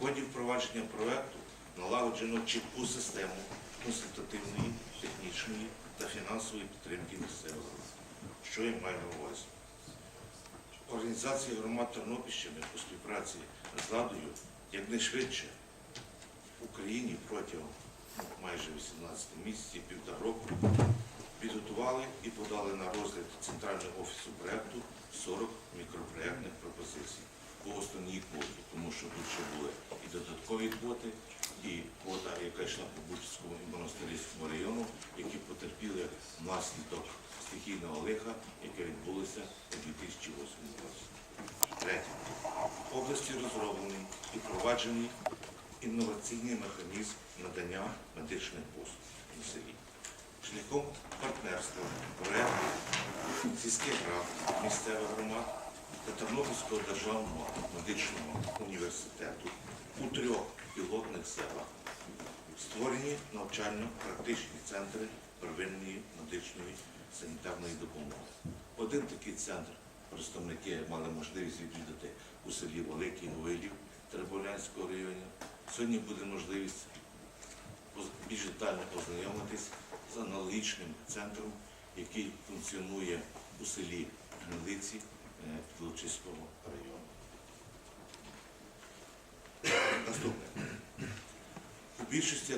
запровадження проекту налагоджено чітку систему консультативної, технічної та фінансової підтримки місцевих. Що я маю на увазі? Організація громад Тернопільщини у співпраці з владою якнайшвидше в Україні протягом ну, майже 18 місяців, півтора року, підготували і подали на розгляд Центрального офісу проєкту 40 мікропроєктних пропозицій по основній квоті, тому що і додаткові квоти, і квота, яка йшла по Бучському і Монастирському району, які потерпіли внаслідок стихійного лиха, яке відбулося у 2008 році. Третє. В області розроблений і впроваджений інноваційний механізм надання медичних послуг на селі. Шляхом партнерства, проєкту сільських рад, місцевих громад та Тернопільського державного медичного університету у трьох пілотних селах створені навчально-практичні центри первинної медичної санітарної допомоги. Один такий центр представники мали можливість відвідати у селі Великий Новилів Теребовлянського району. Сьогодні буде можливість більш детально познайомитись з аналогічним центром, який функціонує у селі Гнилиці е, Підлочиського району. Наступне. У більшості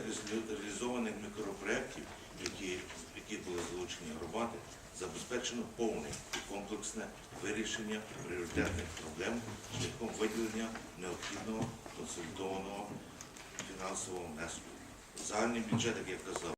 реалізованих мікропроєктів, які, які були залучені громади, забезпечено повне і комплексне вирішення пріоритетних проблем шляхом виділення необхідного консолідованого фінансового внеску. Загальний бюджет, як я казав,